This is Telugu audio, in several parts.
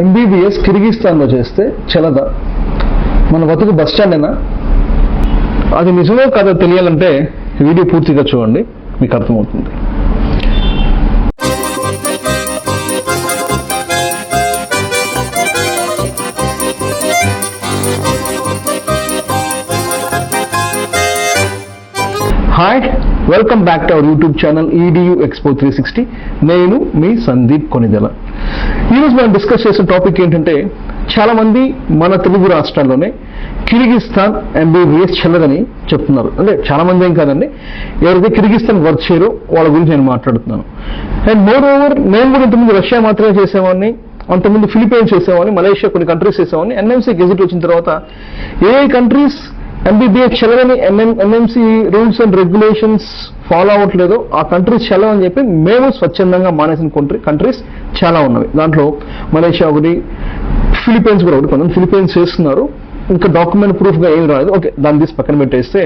ఎంబీబీఎస్ కిర్గిస్తాన్లో చేస్తే చలదా? మన బతుకు బస్ స్టాండేనా? అది నిజమో కాదో తెలియాలంటే వీడియో పూర్తిగా చూడండి మీకు అర్థమవుతుంది. Hi welcome back to our YouTube channel EDU expo three sixty నేను మీ సందీప్ కొనిదెల. ఈరోజు మనం డిస్కస్ చేసే టాపిక్ ఏంటంటే చాలా మంది మన తెలుగు రాష్ట్రాల్లోనే కిర్గిస్తాన్ ఎంబీబీఎస్ చెల్లదని చెప్తున్నారు. అంటే చాలా మంది ఏం కాదండి ఎవరైతే కిర్గిస్థాన్ వర్క్ చేయరో వాళ్ళ గురించి నేను మాట్లాడుతున్నాను. అండ్ మోర్ ఓవర్ మేము కూడా ఇంతకుముందు రష్యా మాత్రమే చేసేవాడిని అంతకుముందు ఫిలిపైన్స్ చేసేవాడిని మలేషియా కొన్ని కంట్రీస్ చేసేవాడిని ఎన్ఎంసీ గెజిట్ వచ్చిన తర్వాత ఏ కంట్రీస్ ఎంబీబీఎస్ చెలవని MM MMC rules and regulations follow అవ్వట్లేదు. ఆ కంట్రీస్ చెలవని చెప్పి మేము స్వచ్ఛందంగా మానేసిన కంట్రీ కంట్రీస్ చాలా ఉన్నవి. దాంట్లో మలేషియా ఒకటి ఫిలిపైన్స్ కూడా ఒకటి కొంత ఫిలిపైన్స్ చేస్తున్నారు. ఇంకా డాక్యుమెంట్ ప్రూఫ్గా ఏం రాలేదు. ఓకే దాన్ని తీసి పక్కన పెట్టేస్తే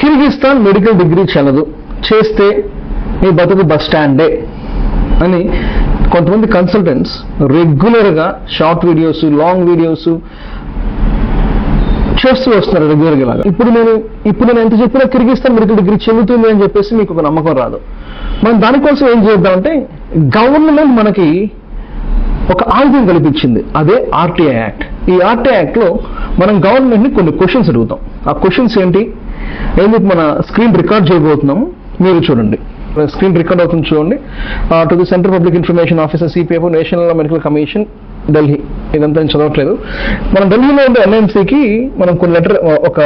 కిర్గిస్తాన్ మెడికల్ డిగ్రీ చెల్లదు చేస్తే మీ బతుకు బస్ స్టాండే అని కొంతమంది కన్సల్టెంట్స్ రెగ్యులర్గా షార్ట్ వీడియోస్ లాంగ్ వీడియోస్ చేస్తూ వస్తున్నారు రెగ్యులర్గా ఇలాగా ఇప్పుడు నేను ఇప్పుడు నేను ఎంత చెప్పినా కిర్గిస్తాన్ మెడికల్ డిగ్రీ చెందుతుంది అని చెప్పేసి మీకు ఒక నమ్మకం రాదు. మనం దానికోసం ఏం చేద్దామంటే గవర్నమెంట్ మనకి ఒక ఆయుధం కల్పించింది. అదే ఆర్టీఐ యాక్ట్ ఈ ఆర్టీఐ యాక్ట్లో మనం గవర్నమెంట్ని కొన్ని క్వశ్చన్స్ అడుగుతాం. ఆ క్వశ్చన్స్ ఏంటి? ఎందుకు మన స్క్రీన్ రికార్డ్ చేయబోతున్నాము మీరు చూడండి. స్క్రీన్ రికార్డ్ అవుతుంది చూడండి. To the central public information officer CPF national medical commission Delhi ఇదంతా నేను చదవట్లేదు. మనం ఢిల్లీలో ఉండే ఎన్ఎంసీకి మనం కొన్ని లెటర్ ఒక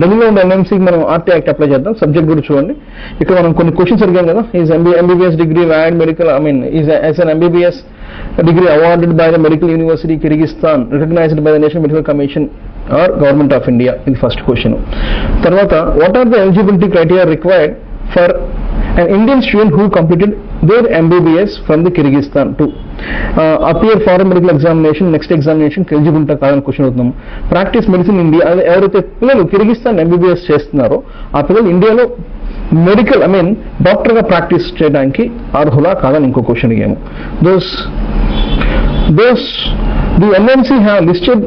ఢిల్లీలో ఉండే ఎన్ఎంసీకి మనం ఆర్టీ యాక్ట్ అప్లై చేద్దాం. సబ్జెక్ట్ కూడా చూడండి. ఇక్కడ మనం కొన్ని క్వశ్చన్స్ అడిగాం కదా. Is MB MBBS degree valid medical I mean is as an MBBS degree awarded by the medical university Kyrgyzstan recognized by the national medical commission or government of India ఇది ఫస్ట్ క్వశ్చన్ తర్వాత what are the eligibility criteria required for an Indian student who completed their MBBS from the Kyrgyzstan to uh, appear for a medical examination, next examination eligible ఉంటా కాదని క్వశ్చన్ అవుతున్నాం ప్రాక్టీస్ మెడిసిన్ ఇండియా ఎవరైతే పిల్లలు కిర్గిస్తాన్ ఎంబీబీఎస్ చేస్తున్నారో ఆ పిల్లలు ఇండియాలో మెడికల్ ఐ మీన్ డాక్టర్ గా ప్రాక్టీస్ చేయడానికి అర్హులా కాదని ఇంకో క్వశ్చన్ అడిగాము those those the NMC have listed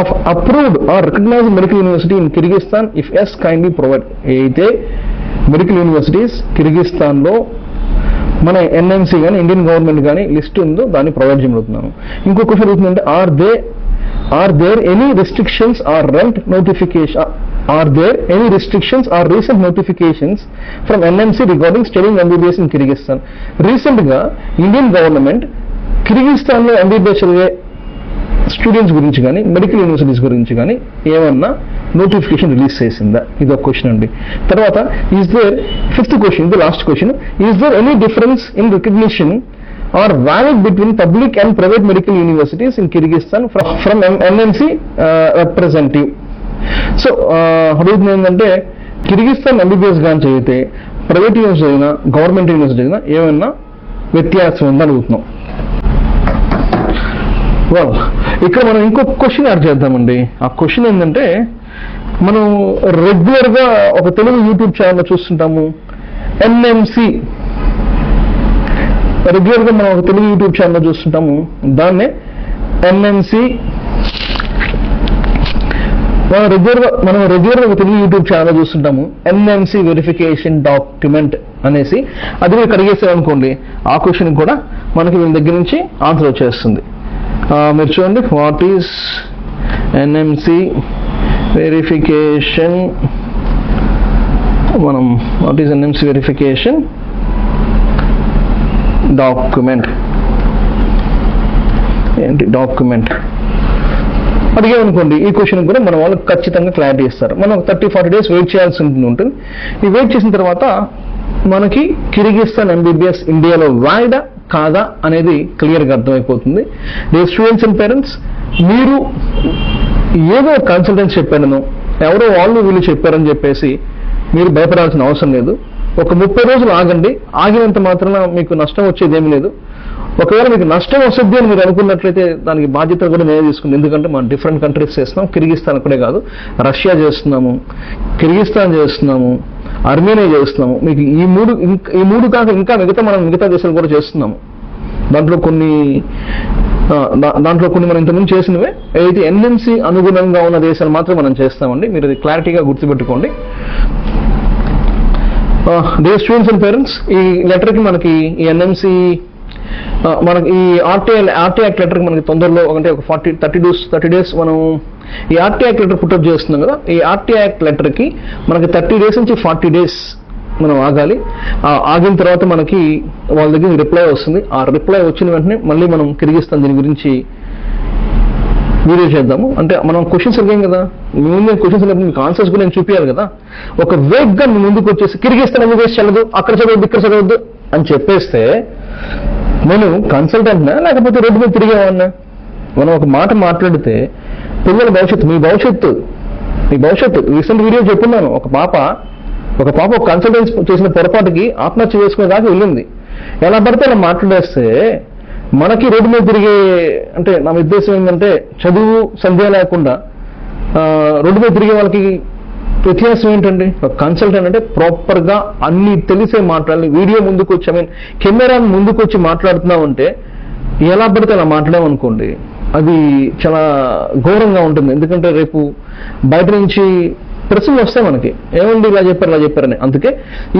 of approved or recognized medical university in Kyrgyzstan if yes kindly provide అయితే మెడికల్ యూనివర్సిటీస్ కిర్గిస్తాన్లో మన ఎన్ఎంసీ కానీ ఇండియన్ గవర్నమెంట్ కానీ లిస్ట్ ఉందో దాన్ని ప్రొవైడ్ చేయబడుతున్నాను ఇంకో క్వశ్చన్ అవుతుందంటే are they are there any restrictions or recent notification or there any restrictions or recent notifications from NMC regarding studying MBBS in Kyrgyzstan రీసెంట్గా ఇండియన్ గవర్నమెంట్ కిర్గిస్తాన్లో ఎంబీబీఎస్ చదివే స్టూడెంట్స్ గురించి కానీ మెడికల్ యూనివర్సిటీస్ గురించి కానీ ఏమన్నా నోటిఫికేషన్ రిలీజ్ చేసిందా? ఇది ఒక క్వశ్చన్ అండి. తర్వాత ఈజ్ దేర్ ఫిఫ్త్ క్వశ్చన్ ఇది last question is there any difference in recognition or valid between public and private medical universities in Kyrgyzstan from NMC representative so అడుగుతుంది ఏంటంటే కిర్గిస్తాన్ ఎంబీబీఎస్ కానీ చదివితే ప్రైవేట్ యూనివర్సిటీ అయినా గవర్నమెంట్ యూనివర్సిటీ అయినా ఏమైనా వ్యత్యాసం ఉందని అడుగుతున్నాం. Well, ఇక్కడ మనం ఇంకొక క్వశ్చన్ యాడ్ చేద్దామండి. ఆ క్వశ్చన్ ఏంటంటే మనం రెగ్యులర్గా ఒక తెలుగు యూట్యూబ్ ఛానల్ చూస్తుంటాము. ఎన్ఎంసి రెగ్యులర్గా మనం ఒక తెలుగు యూట్యూబ్ ఛానల్ చూస్తుంటాము. దాన్నే ఎన్ఎంసి మనం రెగ్యులర్గా మనం రెగ్యులర్గా ఒక తెలుగు యూట్యూబ్ ఛానల్ చూస్తుంటాము. ఎన్ఎంసి వెరిఫికేషన్ డాక్యుమెంట్ అనేసి. అది మీరు కడిగేసారనుకోండి ఆ క్వశ్చన్ కూడా మనకి వీళ్ళ దగ్గర నుంచి ఆన్సర్ వచ్చేస్తుంది. మీరు చూడండి వాట్ ఈస్ ఎన్ఎంసి వెరిఫికేషన్ మనం what is NMC verification document ఏంటి డాక్యుమెంట్ అడిగామనుకోండి ఈ క్వశ్చన్ కూడా మన వాళ్ళు ఖచ్చితంగా క్లారిటీ ఇస్తారు. మనం థర్టీ ఫార్టీ డేస్ వెయిట్ చేయాల్సి ఉంటుంది ఈ వెయిట్ చేసిన తర్వాత మనకి కిర్గిస్తాన్ ఎంబీబీఎస్ ఇండియాలో వాయిదా కాదా అనేది క్లియర్గా అర్థమైపోతుంది. నేను స్టూడెంట్స్ అండ్ పేరెంట్స్ మీరు ఏదో కన్సల్టెన్స్ చెప్పాను ఎవరో వాళ్ళు వీళ్ళు చెప్పారని చెప్పేసి మీరు భయపడాల్సిన అవసరం లేదు. ఒక ముప్పై రోజులు ఆగండి. ఆగినంత మాత్రాన మీకు నష్టం వచ్చేది ఏమి లేదు. ఒకవేళ మీకు నష్టం వస్తుంది అని మీరు అనుకున్నట్లయితే దానికి బాధ్యత కూడా నేనే తీసుకుంది. ఎందుకంటే మనం డిఫరెంట్ కంట్రీస్ చేస్తున్నాం. కిర్గిస్తాన్ ఒకటే కాదు. రష్యా చేస్తున్నాము. కిర్గిస్తాన్ చేస్తున్నాము. అర్మేనియా చేస్తున్నాము. మీకు ఈ మూడు ఈ మూడు కాక ఇంకా మిగతా మనం మిగతా దేశాలు కూడా చేస్తున్నాము. దాంట్లో కొన్ని దాంట్లో కొన్ని మనం ఇంతకుముందు చేసినవే. ఏదైతే ఎన్ఎంసి అనుగుణంగా ఉన్న దేశాలు మాత్రం మనం చేస్తామండి. మీరు అది క్లారిటీగా గుర్తుపెట్టుకోండి. డే స్టూడెంట్స్ అండ్ పేరెంట్స్ ఈ లెటర్కి మనకి ఈ ఎన్ఎంసి మనకి ఈ ఆర్టీఐ ఆర్టీ యాక్ట్ లెటర్కి మనకి తొందరలో అంటే ఒక forty thirty days thirty days మనం ఈ ఆర్టీ యాక్ట్ లెటర్ పుట్టప్ చేస్తున్నాం కదా ఈ ఆర్టీ యాక్ట్ లెటర్కి మనకి థర్టీ డేస్ నుంచి ఫార్టీ డేస్ మనం ఆగాలి. ఆగిన తర్వాత మనకి వాళ్ళ దగ్గర రిప్లై వస్తుంది. ఆ రిప్లై వచ్చిన వెంటనే మళ్ళీ మనం కిరిగిస్తాం దీని గురించి వీడియో చేద్దాము. అంటే మనం క్వశ్చన్స్ అడిగాం కదా మీ ముందు క్వశ్చన్స్ అడిగినప్పుడు మీకు ఆన్సర్స్ కూడా నేను చూపించాలి కదా. ఒక వేగ్గా మీ ముందుకు వచ్చేసి కిరిగిస్తాను ఎందుకు వేసి చల్లదు అక్కడ చదవద్దు ఇక్కడ చదవద్దు అని చెప్పేస్తే నేను కన్సల్టెంట్నా లేకపోతే రోడ్డు మీద తిరిగేవాడినా? మనం ఒక మాట మాట్లాడితే పిల్లల భవిష్యత్తు మీ భవిష్యత్తు మీ భవిష్యత్తు. రీసెంట్ వీడియో చెప్పున్నాను. ఒక పాప ఒక పాప ఒక కన్సల్టెన్స్ చేసిన పొరపాటుకి ఆత్మహత్య చేసుకునే దాకా వెళ్ళింది. ఎలా పడితే అలా మాట్లాడేస్తే మనకి రోడ్డు మీద తిరిగే అంటే నా ఉద్దేశం ఏంటంటే చదువు సంధ్య లేకుండా రోడ్డు మీద తిరిగే వాళ్ళకి వ్యత్యాసం ఏంటండి? ఒక కన్సల్టెంట్ అంటే ప్రాపర్గా అన్ని తెలిసే మాట్లాడాలి వీడియో ముందుకు వచ్చి ఐ మీన్ కెమెరా ముందుకు వచ్చి మాట్లాడుతున్నామంటే ఎలా పడితే అలా మాట్లాడామనుకోండి అది చాలా ఘోరంగా ఉంటుంది. ఎందుకంటే రేపు బయట నుంచి ప్రశ్నలు వస్తాయి మనకి. ఏముంది ఇలా చెప్పారు ఇలా చెప్పారని. అందుకే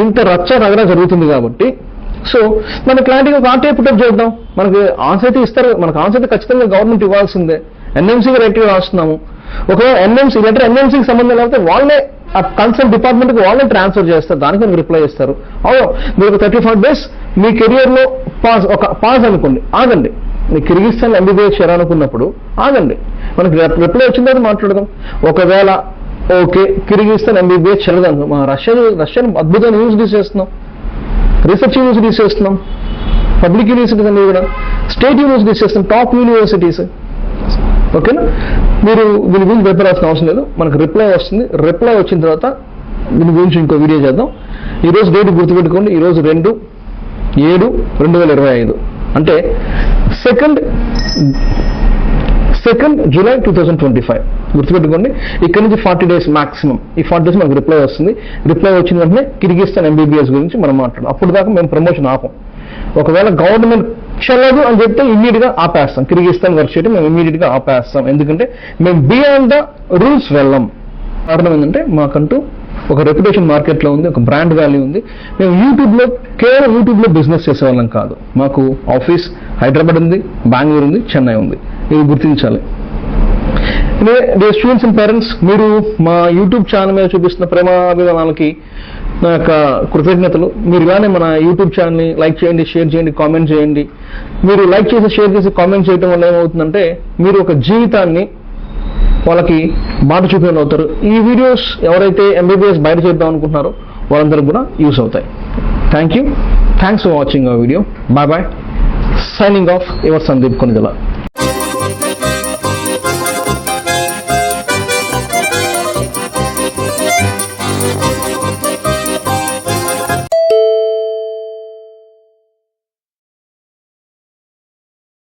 ఇంత రచ్చ రగడ జరుగుతుంది కాబట్టి. సో మనం క్లారిటీగా ఒక ఆర్టీఐ పుట్టప్ చేద్దాం. మనకి ఆన్సర్ అయితే ఇస్తారు. మనకు ఆన్సర్ అయితే ఖచ్చితంగా గవర్నమెంట్ ఇవ్వాల్సిందే. ఎన్ఎంసీకి రైట్గా రాస్తున్నాము. ఒకవేళ ఎన్ఎంసీ లెటర్ ఎన్ఎంసీకి సంబంధం లేకపోతే వాళ్ళే ఆ కన్సర్న్ డిపార్ట్మెంట్కి వాళ్ళని ట్రాన్స్ఫర్ చేస్తారు. దానికి మీరు రిప్లై చేస్తారు? అవును మీరు ఒక థర్టీ ఫైవ్ డేస్ మీ కెరియర్లో పాస్ ఒక పాస్ అనుకోండి. ఆగండి. మీ కిర్గిస్తాన్ ఎంబీబీఎస్ చేయాలనుకున్నప్పుడు ఆగండి. మనకి రిప్లై వచ్చిన తర్వాత మాట్లాడదాం. ఒకవేళ ఓకే కిర్గిస్తాన్ ఎంబీబీఎస్ చెల్లదాం మా రష్యా రష్యన్ అద్భుతంగా యూనివర్సిటీస్ చేస్తున్నాం రీసెర్చ్ యూనివర్సిటీస్ చేస్తున్నాం పబ్లిక్ యూనివర్సిటీస్ అనేవి కూడా స్టేట్ యూనివర్సిటీస్ చేస్తున్నాం టాప్ యూనివర్సిటీస్. ఓకేనా? మీరు దీని గురించి భయపడాల్సిన అవసరం లేదు. మనకు రిప్లై వస్తుంది. రిప్లై వచ్చిన తర్వాత దీని గురించి ఇంకో వీడియో చేద్దాం. ఈరోజు డేట్ గుర్తుపెట్టుకోండి. ఈరోజు రెండు ఏడు రెండు వేల ఇరవై ఐదు. అంటే second second July two thousand twenty five గుర్తుపెట్టుకోండి. ఇక్కడ నుంచి ఫార్టీ డేస్ మాక్సిమం ఈ ఫార్టీ డేస్ మనకు రిప్లై వస్తుంది. రిప్లై వచ్చిన వెంటనే కిర్గిస్తాన్ ఎంబీబీఎస్ గురించి మనం మాట్లాడడం అప్పుడు దాకా మేము ప్రమోషన్ ఆపం. ఒకవేళ గవర్నమెంట్ చెల్లదు అని చెప్తే ఇమ్మీడియట్గా ఆపేస్తాం. కిర్గిస్తాన్ వర్క్ చేయడం మేము ఇమ్మీడియట్గా ఆపేస్తాం. ఎందుకంటే మేము బియాండ్ ద రూల్స్ వెళ్ళం. కారణం ఏంటంటే మాకంటూ ఒక రెప్యుటేషన్ మార్కెట్లో ఉంది ఒక బ్రాండ్ వాల్యూ ఉంది. మేము యూట్యూబ్లో కేవలం యూట్యూబ్లో బిజినెస్ చేసేవాళ్ళం కాదు. మాకు ఆఫీస్ హైదరాబాద్ ఉంది బెంగళూరు ఉంది చెన్నై ఉంది. ఇది గుర్తించాలి. డే స్టూడెంట్స్ అండ్ పేరెంట్స్ మీరు మా యూట్యూబ్ ఛానల్ మీద చూపిస్తున్న ప్రేమాభిమానాలకి నా యొక్క కృతజ్ఞతలు. మీరు ఇలానే మన యూట్యూబ్ ఛానల్ని లైక్ చేయండి షేర్ చేయండి కామెంట్ చేయండి. మీరు లైక్ చేసి షేర్ చేసి కామెంట్ చేయడం వల్ల ఏమవుతుందంటే మీరు ఒక జీవితాన్ని వాళ్ళకి బాట చూపిన అవుతారు. ఈ వీడియోస్ ఎవరైతే ఎంబీబీఎస్ బయట చేద్దాం అనుకుంటున్నారో వాళ్ళందరికీ కూడా యూస్ అవుతాయి. Thank you thanks for watching our video bye bye signing off your Sandeep Konidala